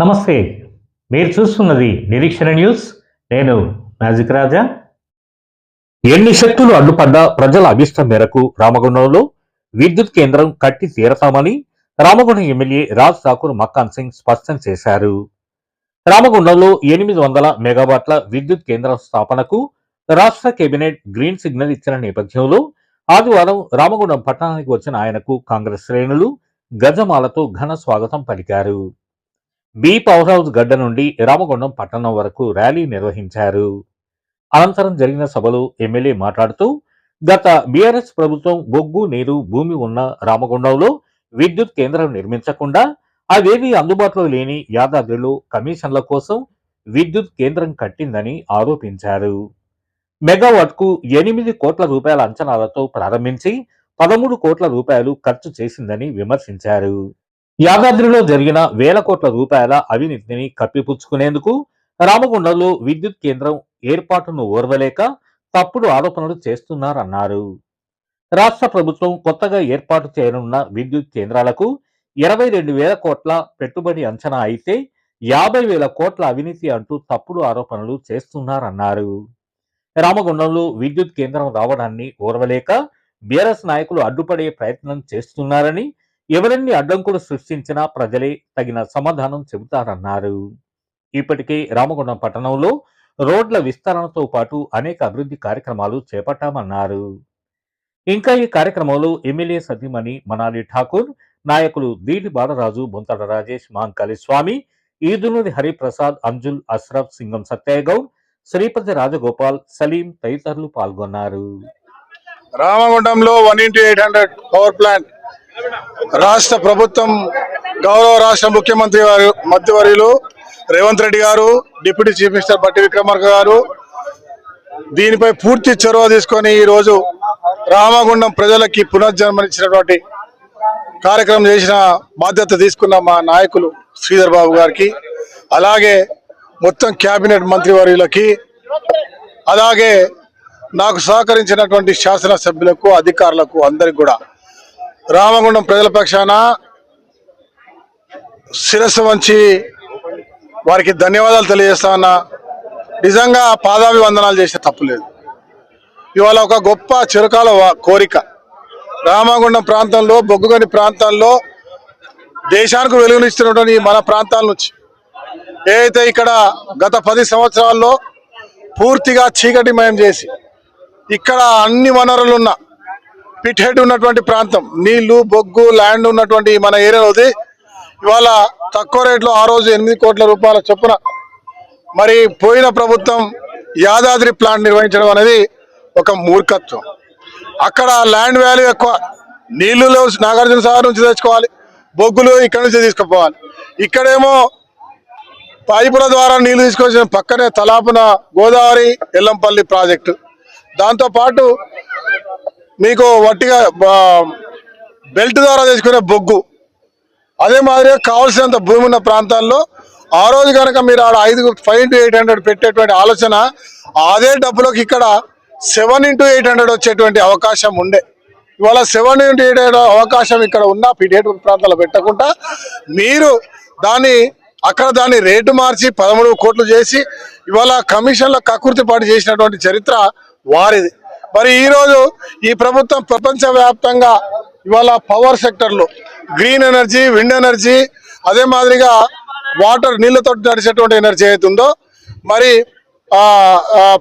నమస్తే మీరు చూస్తున్నది నిరీక్షణ న్యూస్. నేను మ్యాజిక్ రాజా. ఎన్ని శక్తులు అడ్డుపడ్డా ప్రజల అభిష్టం మేరకు రామగుండంలో విద్యుత్ కేంద్రం కట్టి తీరతామని రామగుండం ఎమ్మెల్యే రాజ్ ఠాకూర్ మక్కాన్ సింగ్ స్పష్టం చేశారు. రామగుండంలో ఎనిమిది వందల మెగావాట్ల విద్యుత్ కేంద్రం స్థాపనకు రాష్ట్ర కేబినెట్ గ్రీన్ సిగ్నల్ ఇచ్చిన నేపథ్యంలో ఆదివారం రామగుండం పట్టణానికి వచ్చిన ఆయనకు కాంగ్రెస్ శ్రేణులు గజమాలతో ఘన స్వాగతం పలికారు. బి పవర్ హౌస్ గడ్డ నుండి రామగుండం పట్టణం వరకు ర్యాలీ నిర్వహించారు. అనంతరం జరిగిన సభలో ఎమ్మెల్యే మాట్లాడుతూ గత బీఆర్ఎస్ ప్రభుత్వం బొగ్గు నీరు భూమి ఉన్న రామగుండంలో విద్యుత్ కేంద్రం నిర్మించకుండా అవేవి అందుబాటులో లేని యాదాద్రిలో కమిషన్ల కోసం విద్యుత్ కేంద్రం కట్టిందని ఆరోపించారు. మెగావాట్కు ఎనిమిది కోట్ల రూపాయల అంచనాలతో ప్రారంభించి పదమూడు కోట్ల రూపాయలు ఖర్చు చేసిందని విమర్శించారు. యాదాద్రిలో జరిగిన వేల కోట్ల రూపాయల అవినీతిని కప్పిపుచ్చుకునేందుకు రామగుండంలో విద్యుత్ కేంద్రం ఏర్పాటును ఓర్వలేక తప్పుడు ఆరోపణలు చేస్తున్నారన్నారు. రాష్ట్ర ప్రభుత్వం కొత్తగా ఏర్పాటు చేయనున్న విద్యుత్ కేంద్రాలకు ఇరవై రెండు వేల కోట్ల పెట్టుబడి అంచనా అయితే యాభై వేల కోట్ల అవినీతి అంటూ తప్పుడు ఆరోపణలు చేస్తున్నారన్నారు. రామగుండంలో విద్యుత్ కేంద్రం రావడాన్ని ఓర్వలేక బీఆర్ఎస్ నాయకులు అడ్డుపడే ప్రయత్నం చేస్తున్నారని ఎవరన్ని అడ్డంకులు సృష్టించినా ప్రజలే తగిన సమాధానం చెబుతారన్నారు. ఇప్పటికే రామగుండం పట్టణంలో రోడ్ల విస్తరణతో పాటు అనేక అభివృద్ధి కార్యక్రమాలు చేపట్టామన్నారు. ఇంకా ఈ కార్యక్రమంలో ఎమ్మెల్యే సతీమణి మనాలి ఠాకూర్ నాయకులు దీటి బాలరాజు బొంతడ రాజేష్ మాంకాళి స్వామి ఈదునూరి హరిప్రసాద్ అంజుల్ అష్రఫ్ సింగం సత్యగౌడ్ శ్రీపతి రాజగోపాల్ సలీం తదితరులు పాల్గొన్నారు. రామగుండంలో one into eight hundred power plant రాష్ట్ర ప్రభుత్వం గౌరవ రాష్ట్ర ముఖ్యమంత్రి వారు మధ్యవర్యులు రేవంత్ రెడ్డి గారు డిప్యూటీ చీఫ్ మినిస్టర్ బట్టి విక్రమార్క గారు దీనిపై పూర్తి చొరవ తీసుకొని ఈ రోజు రామగుండం ప్రజలకి పునర్జన్మనిచ్చినటువంటి కార్యక్రమం చేసిన బాధ్యత తీసుకున్న మా నాయకులు శ్రీధర్ బాబు గారికి అలాగే మొత్తం కేబినెట్ మంత్రివర్యులకి అలాగే నాకు సహకరించినటువంటి శాసనసభ్యులకు అధికారులకు అందరికి కూడా. రామగుండం ప్రజల పక్షాన శిరస్సు వంచి వారికి ధన్యవాదాలు తెలియజేస్తా ఉన్నా. నిజంగా పాదాభివందనాలు చేసే తప్పులేదు ఇవాళ ఒక గొప్ప చిరకాల కోరిక. రామగుండం ప్రాంతంలో బొగ్గుగని ప్రాంతాల్లో దేశానికి వెలుగునిస్తున్నటువంటి మన ప్రాంతాల నుంచి. ఏదైతే ఇక్కడ గత పది సంవత్సరాల్లో పూర్తిగా చీకటిమయం చేసి ఇక్కడ అన్ని వనరులు ఉన్న పిట్ హెడ్ ఉన్నటువంటి ప్రాంతం నీళ్ళు బొగ్గు ల్యాండ్ ఉన్నటువంటి మన ఏరియాలోది ఇవాళ తక్కువ రేట్లో ఆ రోజు ఎనిమిది కోట్ల రూపాయల చొప్పున మరి పోయిన ప్రభుత్వం యాదాద్రి ప్లాంట్ నిర్వహించడం అనేది ఒక మూర్ఖత్వం. అక్కడ ల్యాండ్ వాల్యూ ఎక్కువ. నీళ్ళు నాగార్జున సాగర్ నుంచి తెచ్చుకోవాలి. బొగ్గులు ఇక్కడ నుంచి తీసుకుపోవాలి. ఇక్కడేమో పైపుల ద్వారా నీళ్ళు తీసుకొచ్చిన పక్కనే తలాపున గోదావరి ఎల్లంపల్లి ప్రాజెక్టు. దాంతోపాటు మీకు వట్టిగా బెల్ట్ ద్వారా తీసుకునే బొగ్గు. అదే మాదిరిగా కావాల్సినంత భూమి ఉన్న ప్రాంతాల్లో ఆ రోజు కనుక మీరు ఆడ ఐదు ఫైవ్ ఇంటూ ఎయిట్ హండ్రెడ్ పెట్టేటువంటి ఆలోచన అదే డబ్బులోకి ఇక్కడ సెవెన్ ఇంటూ ఎయిట్ హండ్రెడ్ వచ్చేటువంటి అవకాశం ఉండే. ఇవాళ సెవెన్ ఇంటూ ఎయిట్ హండ్రెడ్ అవకాశం ఇక్కడ ఉన్న పిటేటు ప్రాంతాల్లో పెట్టకుండా మీరు దాన్ని అక్కడ దాన్ని రేటు మార్చి పదమూడు కోట్లు చేసి ఇవాళ కమిషన్ల కకృతి పాటు చేసినటువంటి చరిత్ర వారిది. మరి ఈరోజు ఈ ప్రభుత్వం ప్రపంచవ్యాప్తంగా ఇవాళ పవర్ సెక్టర్లో గ్రీన్ ఎనర్జీ విండ్ ఎనర్జీ అదే మాదిరిగా వాటర్ నీళ్ళతో నడిచేటువంటి ఎనర్జీ అయితే ఉందో మరి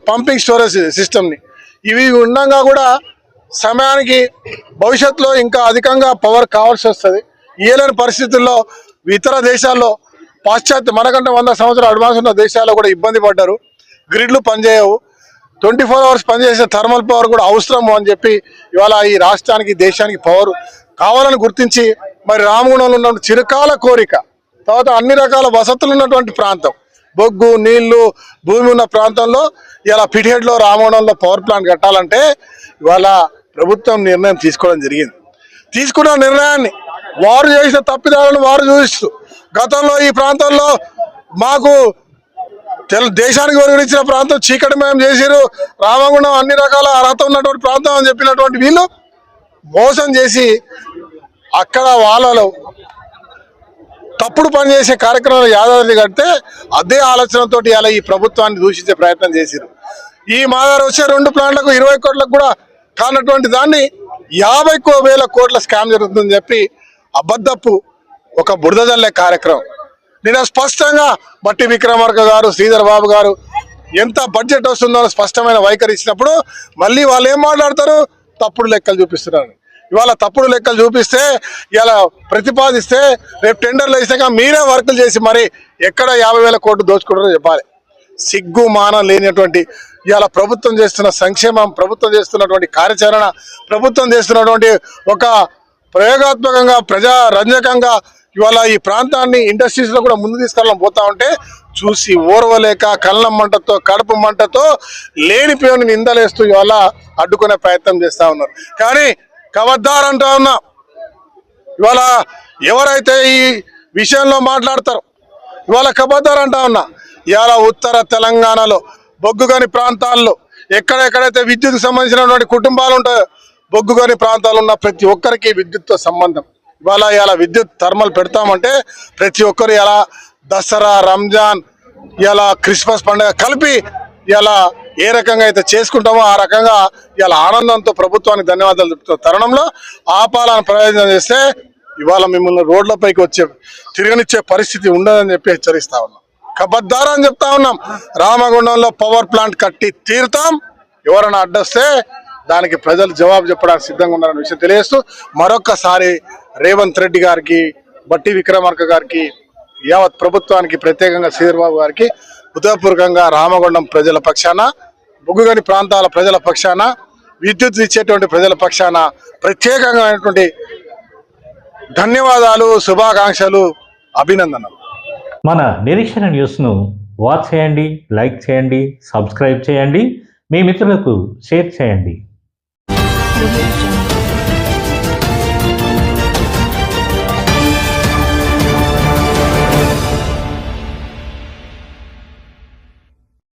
పంపింగ్ స్టోరేజ్ సిస్టమ్ని ఇవి ఉండగా కూడా సమయానికి భవిష్యత్తులో ఇంకా అధికంగా పవర్ కావాల్సి వస్తుంది. ఇయ్యలేని పరిస్థితుల్లో ఇతర దేశాల్లో పాశ్చాత్య మనకంటే వంద సంవత్సరాలు అడ్వాన్స్ ఉన్న దేశాల్లో కూడా ఇబ్బంది పడ్డారు. గ్రిడ్లు పనిచేయవు. ట్వంటీ ఫోర్ అవర్స్ పనిచేసే థర్మల్ పవర్ కూడా అవసరము అని చెప్పి ఇవాళ ఈ రాష్ట్రానికి దేశానికి పవర్ కావాలని గుర్తించి మరి రామగుణంలో ఉన్న చిరకాల కోరిక తర్వాత అన్ని రకాల వసతులు ఉన్నటువంటి ప్రాంతం. బొగ్గు నీళ్ళు భూమి ఉన్న ప్రాంతంలో ఇలా పిటిహెడ్లో రామగుణంలో పవర్ ప్లాంట్ కట్టాలంటే ఇవాళ ప్రభుత్వం నిర్ణయం తీసుకోవడం జరిగింది. తీసుకున్న నిర్ణయాన్ని వారు చేసిన తప్పిదాలను వారు చూపిస్తూ గతంలో ఈ ప్రాంతంలో మాకు తెలు దేశానికి వెలుగునిచ్చిన ప్రాంతం చీకటిమయం చేసిరు రామగుండం అన్ని రకాల అర్హత ఉన్నటువంటి ప్రాంతం అని చెప్పినటువంటి వీళ్ళు మోసం చేసి అక్కడ వాళ్ళలో తప్పుడు పనిచేసే కార్యక్రమాలు యాదాద్రి కడితే అదే ఆలోచనతో ఇలా ఈ ప్రభుత్వాన్ని దూషించే ప్రయత్నం చేశారు ఈ మాదారు వచ్చే రెండు ప్లాంట్లకు ఇరవై కోట్లకు కూడా కానటువంటి దాన్ని యాభై వేల కోట్ల స్కామ్ జరుగుతుందని చెప్పి అబద్ధపు ఒక బురదజల్లే కార్యక్రమం. నేను స్పష్టంగా బట్టి విక్రమార్క గారు శ్రీధర్ బాబు గారు ఎంత బడ్జెట్ వస్తుందో స్పష్టమైన వైఖరి ఇచ్చినప్పుడు మళ్ళీ వాళ్ళు ఏం మాట్లాడతారు? తప్పుడు లెక్కలు చూపిస్తున్నారు. ఇవాళ తప్పుడు లెక్కలు చూపిస్తే ఇలా ప్రతిపాదిస్తే రేపు టెండర్లు వేసాక మీరే వర్కులు చేసి మరి ఎక్కడ యాభై వేల కోట్లు దోచుకుంటారో చెప్పాలి. సిగ్గు మానం లేనటువంటి ఇవాళ ప్రభుత్వం చేస్తున్న సంక్షేమం ప్రభుత్వం చేస్తున్నటువంటి కార్యాచరణ ప్రభుత్వం చేస్తున్నటువంటి ఒక ప్రయోగాత్మకంగా ప్రజారంజకంగా ఇవాళ ఈ ప్రాంతాన్ని ఇండస్ట్రీస్లో కూడా ముందు తీసుకెళ్ళడం పోతా ఉంటే చూసి ఓర్వలేక కళ్ళం మంటతో కడుపు మంటతో లేనిపోయిన నిందలేస్తూ ఇవాళ అడ్డుకునే ప్రయత్నం చేస్తూ ఉన్నారు. కానీ కవద్దార్ అంటా ఉన్నా. ఇవాళ ఎవరైతే ఈ విషయంలో మాట్లాడతారో ఇవాళ కబద్దార్ అంటా ఉన్నా ఇవాళ ఉత్తర తెలంగాణలో బొగ్గుగని ప్రాంతాల్లో ఎక్కడెక్కడైతే విద్యుత్ సంబంధించినటువంటి కుటుంబాలు ఉంటాయో బొగ్గుగని ప్రాంతాలు ఉన్న ప్రతి ఒక్కరికి విద్యుత్తో సంబంధం. ఇవాళ ఇలా విద్యుత్ థర్మల్ పెడతామంటే ప్రతి ఒక్కరు ఇలా దసరా రంజాన్ ఇలా క్రిస్మస్ పండుగ కలిపి ఇలా ఏ రకంగా అయితే చేసుకుంటామో ఆ రకంగా ఇలా ఆనందంతో ప్రభుత్వానికి ధన్యవాదాలు చెప్తున్న తరుణంలో ఆపాలని ప్రయోజనం చేస్తే ఇవాళ మిమ్మల్ని రోడ్లపైకి వచ్చే తిరగనిచ్చే పరిస్థితి ఉండదని చెప్పి హెచ్చరిస్తా ఉన్నాం. కబద్దారా అని చెప్తా ఉన్నాం. రామగుండంలో పవర్ ప్లాంట్ కట్టి తీరుతాం. ఎవరైనా అడ్డొస్తే దానికి ప్రజలు జవాబు చెప్పడానికి సిద్ధంగా ఉన్నారని విషయం తెలియజేస్తూ మరొక్కసారి రేవంత్ రెడ్డి గారికి బట్టి విక్రమార్క గారికి యావత్ ప్రభుత్వానికి ప్రత్యేకంగా శ్రీధర్బాబు గారికి హృదయపూర్వకంగా రామగుండం ప్రజల పక్షాన బొగ్గుగని ప్రాంతాల ప్రజల పక్షాన విద్యుత్ ఇచ్చేటువంటి ప్రజల పక్షాన ప్రత్యేకంగా ధన్యవాదాలు శుభాకాంక్షలు అభినందనలు. మన నిరీక్షణ న్యూస్ను వాచ్ చేయండి లైక్ చేయండి సబ్స్క్రైబ్ చేయండి. మీ మిత్రులకు షేర్ చేయండి.